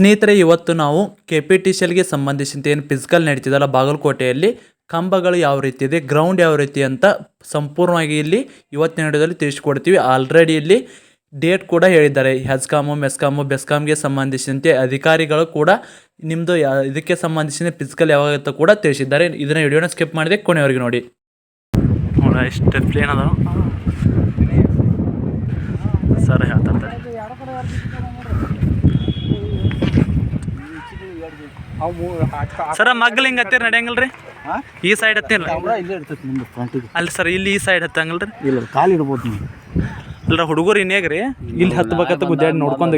ಸ್ನೇಹಿತರೆ, ಇವತ್ತು ನಾವು ಕೆ ಪಿ ಟಿ ಸಿ ಎಲ್ಗೆ ಸಂಬಂಧಿಸಿದಂತೆ ಏನು ಫಿಸಿಕಲ್ ನಡೀತಿದಲ್ಲ ಬಾಗಲಕೋಟೆಯಲ್ಲಿ, ಕಂಬಗಳು ಯಾವ ರೀತಿ ಇದೆ, ಗ್ರೌಂಡ್ ಯಾವ ರೀತಿ ಅಂತ ಸಂಪೂರ್ಣವಾಗಿ ಇಲ್ಲಿ ಇವತ್ತಿನ ವಿಡಿಯೋದಲ್ಲಿ ತಿಳಿಸ್ಕೊಡ್ತೀವಿ. ಆಲ್ರೆಡಿ ಇಲ್ಲಿ ಡೇಟ್ ಕೂಡ ಹೇಳಿದ್ದಾರೆ. ಹೆಸ್ಕಾಮು ಮೆಸ್ಕಾಮು ಬೆಸ್ಕಾಮ್ಗೆ ಸಂಬಂಧಿಸಿದಂತೆ ಅಧಿಕಾರಿಗಳು ಕೂಡ ನಿಮ್ಮದು ಇದಕ್ಕೆ ಸಂಬಂಧಿಸಿದ ಫಿಸಿಕಲ್ ಯಾವಾಗ ಅಂತ ಕೂಡ ತಿಳಿಸಿದ್ದಾರೆ. ಇದನ್ನ ವಿಡಿಯೋನ ಸ್ಕಿಪ್ ಮಾಡಿದೆ ಕೊನೆಯವರೆಗೆ ನೋಡಿ. ನೋಡ ಎಷ್ಟು ಪ್ಲೇನ್ ಅದಾವ? ಸರ್ ಹೇಳ್ತಾರೆ ಸರ ಮಗ್ಲ ಹಿಂಗೆ ಹತ್ತಿರ ನಡೆಯಂಗಿಲ್ರಿ? ಈ ಸೈಡ್ ಹತ್ತಿರ ಇಲ್ಲೇ ಇರ್ತೈತಿ ನಿಮ್ದು ಫ್ರಂಟಿಗೆ ಅಲ್ಲ ಸರ್ ಇಲ್ಲಿ ಈ ಸೈಡ್ ಹತ್ತಂಗಿಲ್ರಿ? ಇಲ್ಲ ಕಾಲು ಇಡ್ಬೋದು ನೀವು. ಅಲ್ಲ ಹುಡುಗರು ಇನ್ನೇಗ್ರಿ ಇಲ್ಲಿ ಹತ್ಬೇಕಂತ ಗುದ್ದಾಡಿ ನೋಡ್ಕೊಂಡು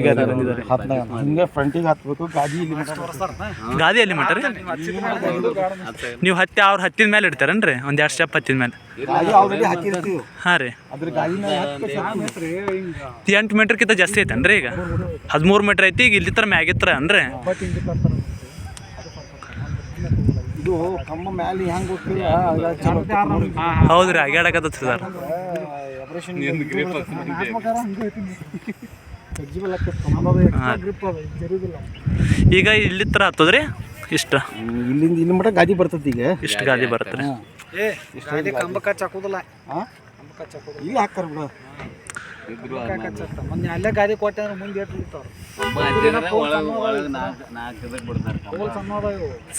ಹಿಂಗೆ ಫ್ರಂಟಿಗೆ ಹತ್ಬೇಕು ಇಲ್ಲಿ ಗಾದಿ ಎಲ್ಲಿ ಮಟ್ಟ ರೀ? ನೀವು ಹತ್ತಿ ಅವ್ರ ಹತ್ತಿದ ಮೇಲೆ ಇಡ್ತಾರೇನ್ರಿ? ಒಂದು ಎರಡು ಸ್ಟೆಪ್ ಹತ್ತಿದ ಮೇಲೆ ಹಾಂ ರೀ. ಎಂಟು ಮೀಟ್ರ್ಕಿಂತ ಜಾಸ್ತಿ ಐತೇನ್ರಿ ಈಗ? ಹದಿಮೂರು ಮೀಟ್ರ್ ಐತಿ ಈಗ ಇಲ್ಲಿ ತರ ಮ್ಯಾಗಿತ್ರ ಅನ್ರಿ ಇದು ಕಮ್ಮ ಮ್ಯಾಲೆ ಹೆಂಗೆ ಹೌದ್ರಿ ಅಗ್ಯಾಡಕತ್ತ ಸರ್ ಆಪರೇಷನ್ ಈಗ ಇಲ್ಲಿ ತರ ಹತ್ತದ್ರಿ? ಇಷ್ಟ. ಇಲ್ಲಿಂದ ಇಲ್ಲಿ ಮಟ್ಟ ಗಾದಿ ಬರ್ತೈತಿ ಈಗ. ಇಷ್ಟು ಗಾದಿ ಗಾಡಿ ಕಂಬ ಕಚ್ಚ ಹಾಕೋದಿಲ್ಲ ಇಲ್ಲಿ ಹಾಕ್ತಾರ ಬಿಡು. ಮೊನ್ನೆ ಅಲ್ಲೇ ಗಾಡಿ ಕೊಟ್ಟೆ ಅಂದ್ರೆ ಮುಂದೆ ಏಟ್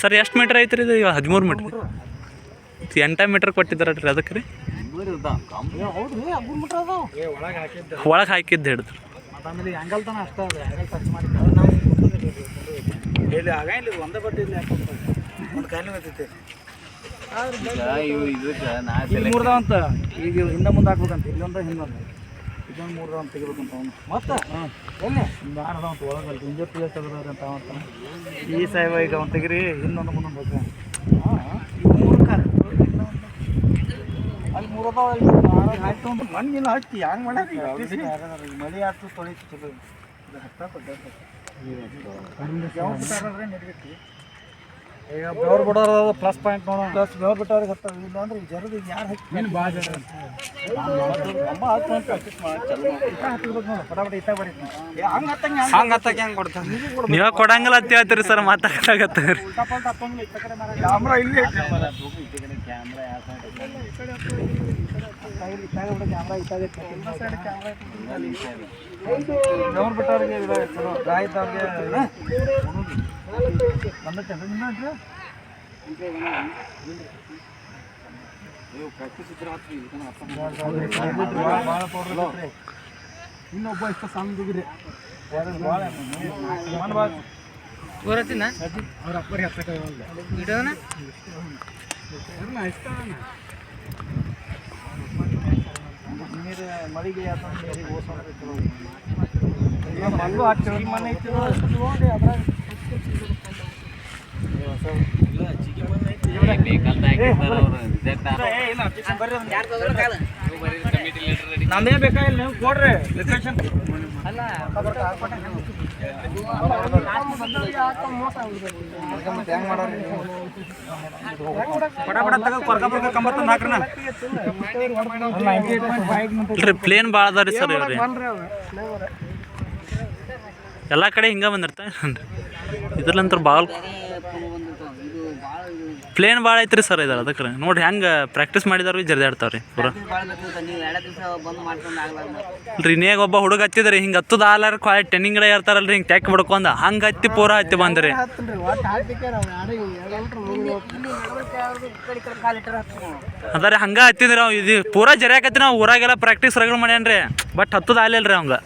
ಸರ್ ಎಷ್ಟು ಮೀಟ್ರ್ ಐತ್ರಿ ಇದು? ಇವಾಗ ಹದಿಮೂರು ಮೀಟ್ರ್ ಎಂಟ ಮೀಟ್ರ್ ಕೊಟ್ಟಿದ್ದಾರಲ್ರಿ ಅದಕ್ಕೆ ರೀ? ಒಳಗೆ ಹಾಕಿದ್ದೆ. ಹಿಡಿದ್ರು. ಆಮೇಲೆ ತನ ಅಷ್ಟ ಅದ. ಅಂಗಲ್ ಟಚ್ ಮಾಡಿ ಇಲ್ಲಿ ಆಗ ಇಲ್ಲಿ ಒಂದೇ ಬಟ್ಟೆ ಇಲ್ಲಿ ಒಂದು ಕಾಯಿಲೆ ಬರ್ತೈತಿ ಈಗ ಹಿಂದೆ ಮುಂದೆ ಹಾಕ್ಬೇಕಂತ. ಇಲ್ಲೊಂದ ಹಿಂದೊಂದು ಇದೊಂದು ಮೂರು ರೌಂಡ್ ತೆಗಿಬೇಕಂತ ಅವನು. ಮತ್ತೆ? ಎಲ್ಲಿ? ಒಂದು ಆರ್ದಾವ ಅಂತ ಒಳಗಲ್ಲಿ. ಪಿ ಪ್ಲೇಸ್ ಅದ್ರ ಅಂತ ಅವಂತ ಈ ಸಾಹೇಬ ಈಗ ಅವ್ನು ತೆಗಿರಿ ಇನ್ನೊಂದು ಮುಂದೊಂದು ಬೇಕು. ಹಾಂ ಮೂರು ಕಾರ್ ಅಲ್ಲಿ ಮೂರು ಅದಾವ ಅಲ್ಲಿ ಆಯ್ತು ಒಂದು ಮಣ್ಣಿನ ಹಟ್ಟಿ ಹೆಂಗ್ ಮಾಡ್ಯಾರ ಮಳೆ ಆಯ್ತು ತೊಳಿತು ಚಲೋ. ಇದು ಈಗ ಬೆವ್ರು ಬಿಡೋರು ಪ್ಲಸ್ ಪಾಯಿಂಟ್ ನೋಡೋಣ. ಪ್ಲಸ್ ಬೆವ್ರು ಬಿಟ್ಟವ್ರಿಗೆ ಹತ್ತ ಇಲ್ಲ ಅಂದ್ರೆ ಜರದ ಯಾರು ಹಾಕಿ ಏನು ಭಾಳ ಜನ ನಮ್ಮ ನೋಡು ಪಟಾಪಟ ಇತ್ತ ಬರೀತೀನಿ ಹಂಗೆ ಹತ್ತಂಗೆ ಹಂಗೆ ಹತ್ತಕ್ಕೆ ಹೆಂಗೆ ಕೊಡ್ತಾರೆ? ನೀವ ಕೊಡಂಗಿಲ್ಲ ಅಂತ ಹೇಳ್ತೀರಿ ಸರ್ ಮಾತಾಡಕತ್ತೀರಿ ಕ್ಯಾಮ್ರಾ ಪಲ್ಟಾ ಕ್ಯಾಮ್ರಾ ಮಾರ ಕ್ಯಾಮ್ರಾ ಇಲ್ಲಿ ಕ್ಯಾಮ್ರಾ ಬೆವ್ರು ಬಿಟ್ಟವ್ರಿಗೆ ಗಾಯ ಇದ್ದವ್ರಿಗೆ ಬಂದೈತೆ ನಿನ್ನ ಭಾಳ ಪೌಡ್ರ್ ಐತ್ರಿ. ಇನ್ನೊಬ್ಬ ಇಷ್ಟ ಸಣ್ಣದಿದ್ರಿ ಮಣ್ಣ್ ಭಾಳ ಅವ್ರ ಅಪ್ಪರಿಗೆ ಹತ್ತಕ್ಕೆ ನೀರು ಮಳಿಗೆ ಅಥವಾ ನೀರಿಗೆ ಓಸೋದ್ರೆ ಚಲೋ ಈಗ ಮಣ್ಣು ಹಾಕ್ತೀವಿ ಮನೆ ಐತಿ ನೋಡಿ ಅದ್ರಾಗ ನಮ್ದೇ ಬೇಕಾಗಿಲ್ಲ ನೀವು ಕೊಡ್ರಿ ಲೊಕೇಶನ್ ಅಲ್ಲ ಪ್ಲೇನ್ ಭಾಳ ಅದ ರೀ ಸರ್ ಇವ್ರಿ. ಎಲ್ಲ ಕಡೆ ಹಿಂಗ ಬಂದಿರ್ತಾರೆ ಇದ್ರಲ್ಲಂತ್ರ ಭಾಳ ಪ್ಲೇನ್ ಭಾಳ ಐತ್ರಿ ಸರ್ ಇದ್ರ ಅದಕ್ಕೆ ನೋಡ್ರಿ ಹೆಂಗೆ ಪ್ರಾಕ್ಟೀಸ್ ಮಾಡಿದಾರ ಜರ್ದಾಡ್ತಾವ್ರಿ ಪೂರ. ರೀ ನೇಗ ಒಬ್ಬ ಹುಡುಗ ಹತ್ತಿದ್ರಿ ಹಿಂಗೆ ಹತ್ತದ ಆಲಾರ ಕ್ವಾಲಿಟಿ ಟೆನ್ನಿಂಗ್ ಇರ್ತಾರಲ್ಲ ರೀ ಹಿಂಗೆ ಟ್ಯಾಕ್ ಬಿಡ್ಕೊಂಡ ಹಂಗೆ ಹತ್ತಿ ಪೂರ ಹತ್ತಿ ಬಂದ್ರಿ. ಅದಾರೆ ಹಂಗೆ ಹತ್ತಿದ್ರಿ ಅವ್ ಇದು ಪೂರ ಜರ್ಯಾಕತ್ತಿ ನಾವು ಊರಾಗೆಲ್ಲ ಪ್ರಾಕ್ಟೀಸ್ ರಗಡ್ ಮಾಡ್ಯಾನ್ರಿ ಬಟ್ ಹತ್ತದ ಆಲಿಲ್ರಿ ಅವಂಗೆ.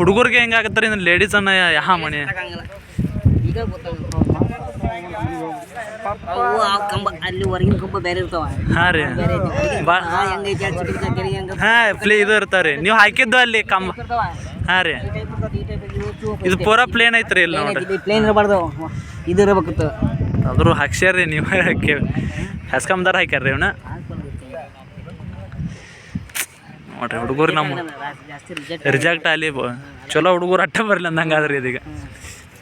ಹುಡುಗರಿಗೆ ಹೆಂಗಾಗತ್ತಾರೆ ಇನ್ನು ಲೇಡೀಸ್ ಅನ್ನ ಯಾ ಮಣಿ. ಈಗ ಅವು ಆ ಕಂಬ ಅಲ್ಲಿ ಹೊರಗಿನ ಕಂಬ ಬೇರೆ ಇರ್ತಾವ. ಹಾಂ ರೀ. ಹೆಂಗೈತಿ ಹೆಂಗ ಹಾಂ ಪ್ಲೇ ಇದು ಇರ್ತಾವ್ರಿ ನೀವು ಹಾಕಿದ್ದು ಅಲ್ಲಿ ಕಂಬ. ಹಾಂ ರೀ. ಇದು ಪೂರ ಪ್ಲೇನ್ ಐತ್ರಿ ಇಲ್ಲಿ ನೋಡ್ರಿ. ಪ್ಲೇನ್ ಇರಬಾರ್ದು. ಇದು ಇರ್ಬೇಕಿತ್ತು. ಅದ್ರು ಹಾಕ್ಸ್ಯಾರ್ರಿ ನೀವು. ಹೆಸ್ಕಮ್ದಾರ ಹಾಕ್ಯಾರ್ರಿ ಇವನ್ನ ನೋಡ್ರಿ ಹುಡುಗರು ನಮ್ಮ ರಿಜೆಕ್ಟ್ ಅಲ್ಲಿ ಚಲೋ ಹುಡುಗರು ಅಟ್ಟ ಬರಲಿ ಅಂದಂಗಾದ್ರಿ ಇದೀಗ.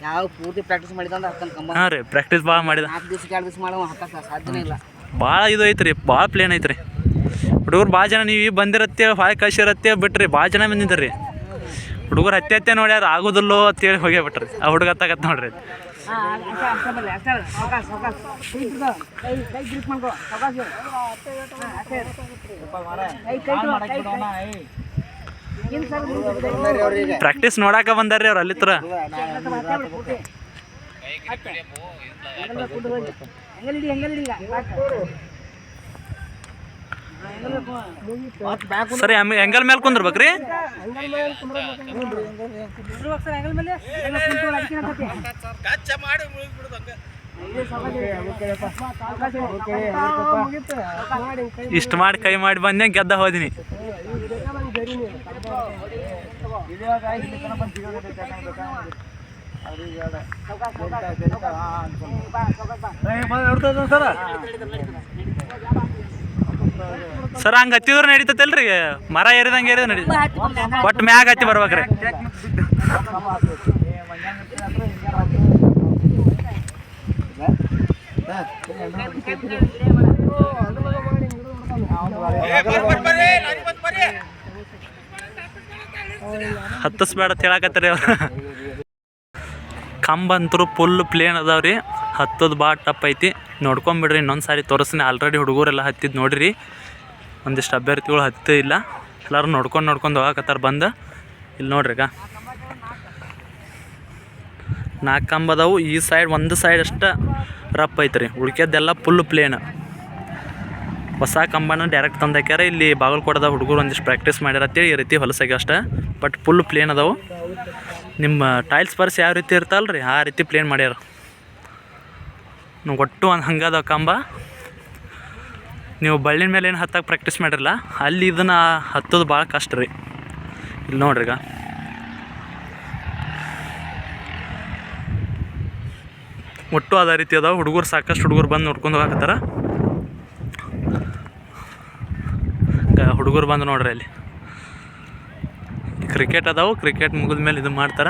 ಯಾವ ಪೂರ್ತಿ ಪ್ರಾಕ್ಟೀಸ್ ಮಾಡಿದಂದ್ರೆ ಹತ್ತನ ಕಂಬ. ಹಾಂ ರೀ ಪ್ರಾಕ್ಟೀಸ್ ಭಾಳ ಮಾಡಿದ. ನಾಲ್ಕು ದಿವ್ಸಕ್ಕೆ ಎರಡು ದಿವಸ ಮಾಡೋ ಹತ್ತಕ್ಕೆ ಸಾಧ್ಯನೇ ಇಲ್ಲ. ಭಾಳ ಇದು ಐತ್ರಿ ಭಾಳ ಪ್ಲೇನ್ ಐತ್ರಿ. ಹುಡುಗರು ಭಾಳ ಜನ ನೀವು ಈಗ ಬಂದಿರತ್ತೆ ಹೊಳೆ ಕಳ್ಸಿರತ್ತೆ ಬಿಟ್ರಿ ಭಾಳ ಜನ ಬಂದಿದ್ದಾರೆ ರೀ ಹುಡುಗರು ಹತ್ತೆ ಹತ್ತೆ ನೋಡ್ಯಾರ ಅಂತ ಅಂತೇಳಿ ಹೋಗೇ ಬಿಟ್ರಿ. ಆ ಹುಡುಗ ತಗತ್ ನೋಡ್ರಿ. ಮಾಡ್ಕೊ. ಪ್ರಾಕ್ಟೀಸ್ ನೋಡಾಕ ಬಂದಾರ್ರಿ ಅವ್ರು ಅಲ್ಲಿ ತರ ಅಷ್ಟೇ ಬಿಡು, ಪೂರ್ತಿ. ಹತ್ತ. ಹೆಂಗಲ್ ಬೇಕು ಕುಂಡ್ರು ಹೋಗಿ. ಹೆಂಗಲ್ ಹಿಡಿ ಹೆಂಗಲ್ ಹಿಡಿ ಈಗ ಸಾಕು. ಹಾ, ಹೆಂಗಲ್ ಬೇಕು? ಸರಿ ಹೆಂಗಲ್ ಮೇಲೆ ಕುಂದ್ರಬೇಕ್ರಿ. ಇಷ್ಟು ಮಾಡಿ ಕೈ ಮಾಡಿ ಬಂದೆ ಗೆದ್ದ ಹೋದಿನಿ ಸರ ಹಂಗ ಹತ್ತಿದ್ರ ನಡೀತೈತಲ್ರಿ ಮರ ಏರಿದಂಗೆ ಏರಿದ ನಡಿ. ಒಟ್ಟು ಮ್ಯಾಗ ಹತ್ತಿ ಬರ್ಬೇಕ್ರಿ ಹತ್ತಿಸ್ಬೇಡ ಹೇಳಕತ್ತಾರಿ ಅವ್ರು. ಕಂಬ ಅಂತರೂ ಫುಲ್ ಪ್ಲೇನ್ ಅದಾವ್ರಿ. ಹತ್ತೋದು ಭಾಳ ಟಪ್ ಐತಿ. ನೋಡ್ಕೊಂಬಿಡ್ರಿ, ಇನ್ನೊಂದು ಸಾರಿ ತೋರಿಸ್ತೀನಿ. ಆಲ್ರೆಡಿ ಹುಡುಗರೆಲ್ಲ ಹತ್ತಿದ್ದು ನೋಡ್ರಿ. ಒಂದಿಷ್ಟು ಅಭ್ಯರ್ಥಿಗಳು ಹತ್ತೇ ಇಲ್ಲ. ಎಲ್ಲರೂ ನೋಡ್ಕೊಂಡು ನೋಡ್ಕೊಂಡು ಹೋಗಕತ್ತಾರ ಬಂದು. ಇಲ್ಲಿ ನೋಡ್ರಿ ಈಗ. ನಾಲ್ಕು ಕಂಬ ಅದಾವು. ಈ ಸೈಡ್ ಒಂದು ಸೈಡ್ ಅಷ್ಟು ರಪ್ ಐತ್ರಿ. ಉಳ್ಕೆದ್ದೆಲ್ಲ ಫುಲ್ ಪ್ಲೇನ್ ಹೊಸ ಕಂಬನ ಡೈರೆಕ್ಟ್ ತಂದಾಕ್ಯಾರ ಇಲ್ಲಿ ಬಾಗಲಕೋಟದ ಹುಡುಗರು ಒಂದಿಷ್ಟು ಪ್ರಾಕ್ಟೀಸ್ ಮಾಡ್ಯಾರ ಈ ರೀತಿ ಹೊಲಸಾಗಿ ಅಷ್ಟ. ಬಟ್ ಫುಲ್ ಪ್ಲೇನ್ ಅದಾವು. ನಿಮ್ಮ ಟೈಲ್ಸ್ ಪರ್ಸ್ ಯಾವ ರೀತಿ ಇರ್ತಲ್ರಿ ಆ ರೀತಿ ಪ್ಲೇನ್ ಮಾಡ್ಯಾರ. ಒಟ್ಟು ಒಂದು ಹಂಗದ ಕಂಬ. ನೀವು ಬಳ್ಳಿನ ಮೇಲೆ ಏನು ಹತ್ತಕ್ಕೆ ಪ್ರಾಕ್ಟೀಸ್ ಮಾಡಿರಲ್ಲ ಅಲ್ಲಿ ಇದನ್ನು ಹತ್ತೋದು ಭಾಳ ಕಷ್ಟ ರೀ. ಇಲ್ಲಿ ನೋಡ್ರಿ ಈಗ. ಒಟ್ಟು ಅದೇ ರೀತಿ ಅದಾವ. ಹುಡುಗರು ಸಾಕಷ್ಟು ಹುಡುಗರು ಬಂದು ನೋಡ್ಕೊಂಡು ಹೋಗಾಕತ್ತಾರ. ಹುಡುಗರು ಬಂದು ನೋಡ್ರಿ ಅಲ್ಲಿ. ಕ್ರಿಕೆಟ್ ಅದಾವು, ಕ್ರಿಕೆಟ್ ಮುಗಿದ ಮೇಲೆ ಇದು ಮಾಡ್ತಾರ.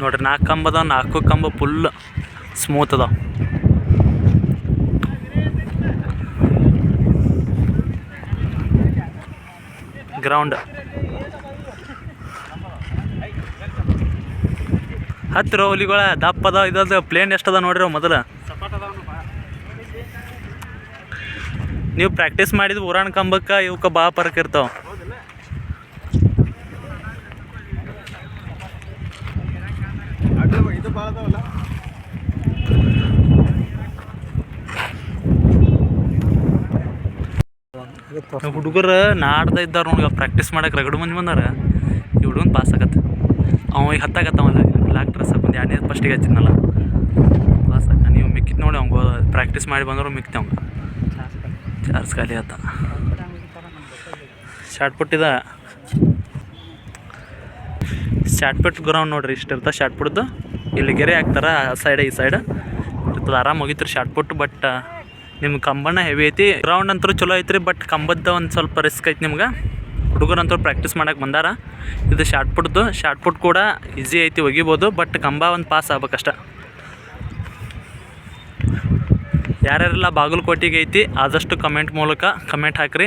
ನೋಡ್ರಿ, ನಾಲ್ಕು ಕಂಬ ಅದಾವ, ನಾಲ್ಕು ಕಂಬ ಫುಲ್ ಸ್ಮೂತ್ ಅದಾವ. ಗ್ರೌಂಡ್ ಹತ್ತಿರ ಹುಲಿಗಳ ದಪ್ಪ ಅದಾವ ಪ್ಲೇನ್ ಎಷ್ಟದ ನೋಡ್ರಿ ಅವು ಮೊದಲು. ನೀವು ಪ್ರಾಕ್ಟೀಸ್ ಮಾಡಿದ ಊರಾಣ ಕಂಬಕ್ಕೆ ಇವಕ್ಕೆ ಭಾಳ ಪರಕ್ ಇರ್ತಾವ ಹುಡುಗರು ನಾಡ್ದ ಇದ್ದಾರ ನೋಡಿ ಪ್ರಾಕ್ಟೀಸ್ ಮಾಡಕ್ಕೆ ರಗಡು ಮಂದಿ ಬಂದಾರ. ಈ ಹುಡುಗನ್ ಪಾಸ್ ಆಗತ್ತೆ. ಅವ ಈಗ ಹತ್ತಾಗತ್ತವಲ್ಲ ಬ್ಲಾಕ್ ಡ್ರೆಸ್ ಹಾಕೊಂಡು ಎರಡನೇ ಫಸ್ಟಿಗೆ ಹಚ್ಚಿದ್ನಲ್ಲ. ಪಾಸ್ ಆಗ ನೀವು ಮಿಕ್ಕಿದ್ ನೋಡಿ ಅವಂಗ ಪ್ರಾಕ್ಟೀಸ್ ಮಾಡಿ ಬಂದ್ರು ಮಿಕ್ತಿ ಅವ್ಗೆ. ಚಾರ್ಜ್ ಖಾಲಿ ಆತ ಶಾರ್ಟ್ ಇದ? ಶಾರ್ಟ್ ಪುಟ್ ಗ್ರೌಂಡ್ ನೋಡ್ರಿ ಇಷ್ಟು ಶಾರ್ಟ್ ಪುಟ್ದು ಇಲ್ಲಿ ಗೆರೆ ಹಾಕ್ತಾರ, ಆ ಸೈಡ್ ಈ ಸೈಡ್ ಇರ್ತದ, ಆರಾಮ್ ಹೋಗಿತ್ರಿ ಶಾರ್ಟ್ ಪುಟ್ ಬಟ್ ನಿಮ್ಮ ಕಂಬನ ಹೆವಿ ಐತಿ. ಗ್ರೌಂಡ್ ಅಂತೂ ಚಲೋ ಐತ್ರಿ ಬಟ್ ಕಂಬದ ಒಂದು ಸ್ವಲ್ಪ ರಿಸ್ಕ್ ಐತಿ ನಿಮ್ಗೆ. ಹುಡುಗರಂತೂ ಪ್ರಾಕ್ಟೀಸ್ ಮಾಡಕ್ಕೆ ಬಂದಾರ. ಇದು ಶಾರ್ಟ್ ಪುಟ್ದು ಶಾರ್ಟ್ ಪುಟ್ ಕೂಡ ಈಸಿ ಐತಿ, ಒಗಿಬೋದು ಬಟ್ ಕಂಬ ಒಂದು ಪಾಸ್ ಆಗ್ಬೇಕಷ್ಟ. ಯಾರ್ಯಾರೆಲ್ಲ ಬಾಗಲಕೋಟೆಗೆ ಐತಿ, ಆದಷ್ಟು ಕಮೆಂಟ್ ಮೂಲಕ ಕಮೆಂಟ್ ಹಾಕ್ರಿ.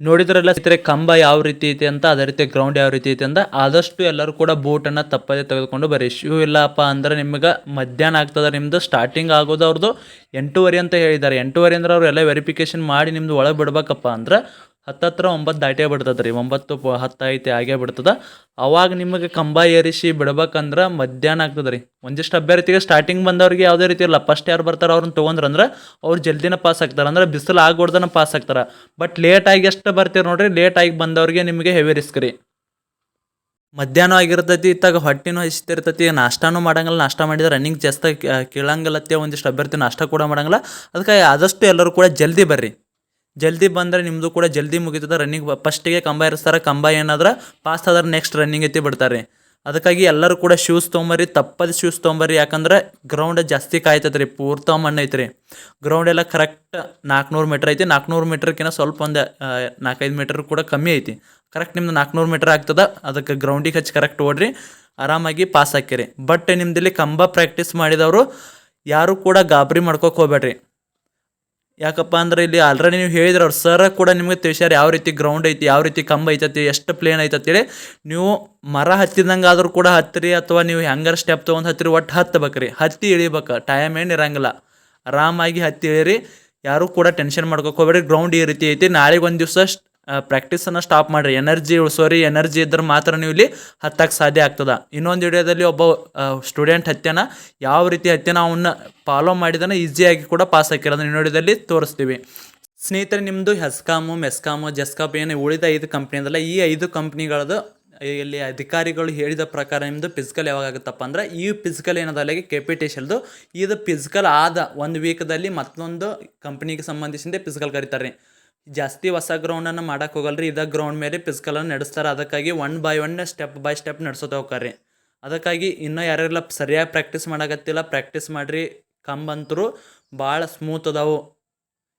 ನೋಡಿದ್ರೆಲ್ಲ ಚಿತ್ರ ಕಂಬ ಯಾವ ರೀತಿ ಐತಿ ಅಂತ, ಅದೇ ರೀತಿ ಗ್ರೌಂಡ್ ಯಾವ ರೀತಿ ಐತಿ ಅಂತ, ಆದಷ್ಟು ಎಲ್ಲರೂ ಕೂಡ ಬೂಟನ್ನು ತಪ್ಪದೇ ತೆಗೆದುಕೊಂಡು ಬರ್ರಿ. ಶೂ ಇಲ್ಲಪ್ಪ ಅಂದ್ರೆ ನಿಮಗೆ ಮಧ್ಯಾಹ್ನ ಆಗ್ತದೆ ನಿಮ್ಮದು ಸ್ಟಾರ್ಟಿಂಗ್ ಆಗೋದು ಅವ್ರದ್ದು ಎಂಟೂವರೆ ಅಂತ ಹೇಳಿದ್ದಾರೆ. ಎಂಟೂವರೆ ಅಂದ್ರೆ ಅವ್ರು ಎಲ್ಲ ವೆರಿಫಿಕೇಷನ್ ಮಾಡಿ ನಿಮ್ದು ಒಳಗೆ ಬಿಡ್ಬೇಕಪ್ಪ ಅಂದ್ರೆ ಹತ್ತತ್ರ ಒಂಬತ್ತು ದಾಟೇ ಬಿಡ್ತದೆ ರೀ ಒಂಬತ್ತು ಪ ಹತ್ತು ಐತಿ ಆಗೇ ಬಿಡ್ತದೆ. ಅವಾಗ ನಿಮಗೆ ಕಂಬ ಏರಿಸಿ ಬಿಡ್ಬೇಕಂದ್ರೆ ಮಧ್ಯಾಹ್ನ ಆಗ್ತದೆ ರೀ ಒಂದಿಷ್ಟು ಅಭ್ಯರ್ಥಿಗೆ ಸ್ಟಾರ್ಟಿಂಗ್ ಬಂದವ್ರಿಗೆ ಯಾವುದೇ ರೀತಿ ಇಲ್ಲ ಫಸ್ಟ್ ಯಾರು ಬರ್ತಾರೆ ಅವ್ರನ್ನ ತೊಗೊಂಡ್ರಂದ್ರೆ ಅವ್ರು ಜಲ್ದಿನ ಪಾಸ್ ಆಗ್ತಾರೆ. ಅಂದ್ರೆ ಬಿಸಿಲು ಆಗ್ಬಿಡ್ದನ ಪಾಸ್ ಆಗ್ತಾರೆ. ಬಟ್ ಲೇಟಾಗಿ ಎಷ್ಟು ಬರ್ತೀರಿ ನೋಡ್ರಿ ಲೇಟಾಗಿ ಬಂದವ್ರಿಗೆ ನಿಮಗೆ ಹೆವಿ ರಿಸ್ಕ್ ರೀ. ಮಧ್ಯಾಹ್ನ ಆಗಿರ್ತೈತಿ, ಇತ್ತಾಗ ಹೊಟ್ಟೆನೂ ಹಸಿತಿರ್ತೈತಿ, ನಾಷ್ಟಾನೂ ಮಾಡಂಗಿಲ್ಲ, ನಾಷ್ಟ ಮಾಡಿದ್ರೆ ರನ್ನಿಂಗ್ ಜಾಸ್ತಿ ಕೇಳಂಗಿಲ್ಲತ್ತೆ, ಒಂದಿಷ್ಟು ಅಭ್ಯರ್ಥಿ ನಾಷ್ಟ ಕೂಡ ಮಾಡಂಗಿಲ್ಲ. ಅದಕ್ಕೆ ಆದಷ್ಟು ಎಲ್ಲರೂ ಕೂಡ ಜಲ್ದಿ ಬರ್ರಿ. ಜಲ್ದಿ ಬಂದರೆ ನಿಮ್ಮದು ಕೂಡ ಜಲ್ದಿ ಮುಗಿತದ ರನ್ನಿಂಗ್ ಫಸ್ಟಿಗೆ ಕಂಬ ಇರಿಸ್ತಾರೆ ಕಂಬ ಏನಾದ್ರೆ ಪಾಸ್ ಆದ್ರೆ ನೆಕ್ಸ್ಟ್ ರನ್ನಿಂಗ್ ಐತಿ ಬಿಡ್ತಾರೆ. ಅದಕ್ಕಾಗಿ ಎಲ್ಲರೂ ಕೂಡ ಶೂಸ್ ತೊಗೊಂಬರ್ರಿ ತಪ್ಪದ ಶೂಸ್ ತೊಗೊಂಬರ್ರಿ ಯಾಕಂದ್ರೆ ಗ್ರೌಂಡ್ ಜಾಸ್ತಿ ಕಾಯ್ತದ್ರಿ ರೀ ಪೂರ್ತ ಮಣ್ಣು ಐತ್ರಿ. ಗ್ರೌಂಡ್ ಎಲ್ಲ ಕರೆಕ್ಟ್ ನಾಲ್ಕುನೂರು ಮೀಟ್ರ್ ಐತಿ ನಾಲ್ಕುನೂರು ಮೀಟ್ರ್ಕಿಂತ ಸ್ವಲ್ಪ ಒಂದು ನಾಲ್ಕೈದು ಮೀಟ್ರ್ ಕೂಡ ಕಮ್ಮಿ ಐತಿ. ಕರೆಕ್ಟ್ ನಿಮ್ದು ನಾಲ್ಕುನೂರು ಮೀಟ್ರ್ ಆಗ್ತದೆ, ಅದಕ್ಕೆ ಗ್ರೌಂಡಿಗೆ ಹಚ್ಚಿ ಕರೆಕ್ಟ್ ಓಡ್ರಿ, ಆರಾಮಾಗಿ ಪಾಸ್ ಹಾಕಿರಿ ಬಟ್ ನಿಮ್ದಿಲ್ಲಿ ಕಂಬ ಪ್ರಾಕ್ಟೀಸ್ ಮಾಡಿದವರು, ಯಾರು ಕೂಡ ಗಾಬರಿ ಮಾಡ್ಕೋಕೆ ಹೋಗ್ಬೇಡ್ರಿ. ಯಾಕಪ್ಪ ಅಂದ್ರೆ ಇಲ್ಲಿ ಆಲ್ರೆಡಿ ನೀವು ಹೇಳಿದ್ರೆ ಅವ್ರು ಸರ್ ಕೂಡ ನಿಮಗೆ ತಿಳಿಸ್ಯಾರ ಯಾವ ರೀತಿ ಗ್ರೌಂಡ್ ಐತಿ, ಯಾವ ರೀತಿ ಕಂಬ ಐತತಿ, ಎಷ್ಟು ಪ್ಲೇನ್ ಐತೆ ಅಂತೇಳಿ ನೀವು ಮರ ಹತ್ತಿದಂಗೆ ಆದರೂ ಕೂಡ ಹತ್ತಿರಿ ಅಥವಾ ನೀವು ಹೆಂಗಾರ ಸ್ಟೆಪ್ ತೊಗೊಂಡು ಹತ್ತಿರಿ, ಒಟ್ಟು ಹತ್ತಬೇಕ್ರಿ. ಹತ್ತಿ ಇಳಿಬೇಕು ಟೈಮ್ ಏನು ಇರಂಗಿಲ್ಲ. ಆರಾಮಾಗಿ ಹತ್ತಿ ಇಳಿರಿ. ಯಾರೂ ಕೂಡ ಟೆನ್ಷನ್ ಮಾಡ್ಕೋಬೇಡ್ರಿ ಗ್ರೌಂಡ್ ಈ ರೀತಿ ಐತಿ. ನಾಳೆಗೆ ಒಂದು ದಿವಸ ಪ್ರಾಕ್ಟೀಸನ್ನು ಸ್ಟಾಪ್ ಮಾಡಿರಿ. ಎನರ್ಜಿ ಸಾರಿ ಎನರ್ಜಿ ಇದ್ರೆ ಮಾತ್ರ ನೀವು ಇಲ್ಲಿ ಹತ್ತಕ್ಕೆ ಸಾಧ್ಯ ಆಗ್ತದೆ. ಇನ್ನೊಂದು ವಿಡಿಯೋದಲ್ಲಿ ಒಬ್ಬ ಸ್ಟೂಡೆಂಟ್ ಹತ್ಯನ ಯಾವ ರೀತಿ ಹತ್ಯನ ಅವನ್ನ ಫಾಲೋ ಮಾಡಿದನ ಈಸಿಯಾಗಿ ಕೂಡ ಪಾಸ್ ಹಾಕಿರೋದನ್ನ ಇನ್ನೊಂದು ವಿಡಿಯೋದಲ್ಲಿ ತೋರಿಸ್ತೀವಿ. ಸ್ನೇಹಿತರೆ ನಿಮ್ಮದು ಹೆಸ್ಕಾಮು ಮೆಸ್ಕಾಮು ಜೆಸ್ಕಾಪ್ ಏನು ಉಳಿದ ಐದು ಕಂಪ್ನಿ ಅದಲ್ಲ ಈ ಐದು ಕಂಪ್ನಿಗಳದು ಇಲ್ಲಿ ಅಧಿಕಾರಿಗಳು ಹೇಳಿದ ಪ್ರಕಾರ ನಿಮ್ಮದು ಫಿಸಿಕಲ್ ಯಾವಾಗ ಆಗುತ್ತಪ್ಪ ಅಂದ್ರೆ ಈ ಫಿಸಿಕಲ್ ಏನದಲ್ಲ ಕೆ ಪಿ ಇದು ಫಿಸಿಕಲ್ ಆದ ಒಂದು ವೀಕ್ದಲ್ಲಿ ಮತ್ತೊಂದು ಕಂಪ್ನಿಗೆ ಸಂಬಂಧಿಸಿದ ಫಿಸಿಕಲ್ ಕರೀತಾರೆ ಜಾಸ್ತಿ ಹೊಸ ಗ್ರೌಂಡನ್ನು ಮಾಡಕ್ಕೆ ಹೋಗಲ್ರಿ. ಇದ ಗ್ರೌಂಡ್ ಮೇಲೆ ಪಿಸ್ಕಲನ್ನು ನಡೆಸ್ತಾರೆ. ಅದಕ್ಕಾಗಿ one by one step by step ನಡೆಸೋದು ಹೋಗ್ರಿ ಅದಕ್ಕಾಗಿ ಇನ್ನೂ ಯಾರೆಲ್ಲ ಸರಿಯಾಗಿ ಪ್ರಾಕ್ಟೀಸ್ ಮಾಡೋಕತ್ತಿಲ್ಲ ಪ್ರಾಕ್ಟೀಸ್ ಮಾಡಿರಿ. ಕಂಬಂತರು ಭಾಳ ಸ್ಮೂತ್ ಅದಾವು.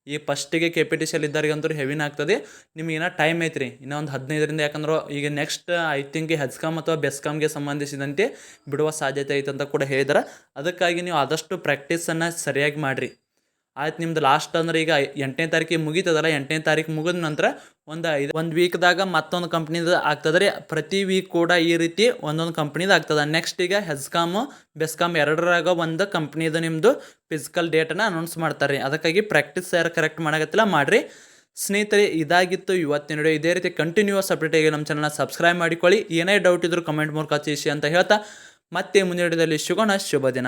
ಈ ಫಸ್ಟಿಗೆ ಕೆ ಪಿ ಟಿ ಸಿ ಇದ್ದವ್ರಿಗಂತೂ ಹೆವಿನ ಆಗ್ತದೆ. ನಿಮ್ಗೆ ಏನೋ ಟೈಮ್ ಐತ್ರಿ. ಇನ್ನೂ ಒಂದು ಹದಿನೈದರಿಂದ ಯಾಕಂದ್ರೆ ಈಗ ನೆಕ್ಸ್ಟ್ ಐ ಥಿಂಕ್ ಹೆಸ್ಕಾಮ್ ಅಥವಾ ಬೆಸ್ಕಾಮ್ಗೆ ಸಂಬಂಧಿಸಿದಂತೆ ಬಿಡುವ ಸಾಧ್ಯತೆ ಐತೆ ಅಂತ ಕೂಡ ಹೇಳಿದ್ರೆ. ಅದಕ್ಕಾಗಿ ನೀವು ಆದಷ್ಟು ಪ್ರಾಕ್ಟೀಸನ್ನು ಸರಿಯಾಗಿ ಮಾಡಿರಿ. ಆಯ್ತು ನಿಮ್ದು ಲಾಸ್ಟ್ ಅಂದ್ರೆ ಈಗ ಎಂಟನೇ ತಾರೀಕಿಗೆ ಮುಗೀತದಲ್ಲ, ಎಂಟನೇ ತಾರೀಕು ಮುಗಿದ ನಂತರ ಒಂದು ಐದು ಒಂದು ವೀಕ್ದಾಗ ಮತ್ತೊಂದು ಕಂಪ್ನಿದು ಆಗ್ತದೆ ರೀ ಪ್ರತಿ ವೀಕ್ ಕೂಡ ಈ ರೀತಿ ಒಂದೊಂದು ಕಂಪ್ನಿದು ಆಗ್ತದೆ. ನೆಕ್ಸ್ಟ್ ಈಗ ಹೆಸ್ಕಾಮು ಬೆಸ್ಕಾಮ್ ಎರಡರಾಗ ಒಂದು ಕಂಪ್ನಿದು ನಿಮ್ಮದು ಫಿಸಿಕಲ್ ಡೇಟನ್ನು ಅನೌನ್ಸ್ ಮಾಡ್ತಾರೆ ರೀ ಅದಕ್ಕಾಗಿ ಪ್ರಾಕ್ಟೀಸ್ ಯಾರು ಕರೆಕ್ಟ್ ಮಾಡೋಕತ್ತಿಲ್ಲ ಮಾಡಿರಿ. ಸ್ನೇಹಿತರೆ, ಇದಾಗಿತ್ತು ಇವತ್ತಿನ ವಿಡಿಯೋ ಇದೇ ರೀತಿ ಕಂಟಿನ್ಯೂಸ್ ಅಪ್ಡೇಟಿಗೆ ನಮ್ಮ ಚಾನಲ್ನ ಸಬ್ಸ್ಕ್ರೈಬ್ ಮಾಡಿಕೊಳ್ಳಿ. ಏನೇ ಡೌಟ್ ಇದ್ದರೂ ಕಮೆಂಟ್ ಮೂಲಕ ತಿಳಿಸಿ ಅಂತ ಹೇಳ್ತಾ, ಮತ್ತೆ ಮುಂದಿನ ವಿಡಿಯೋದಲ್ಲಿ ಸಿಗೋಣ. ಶುಭ ದಿನ.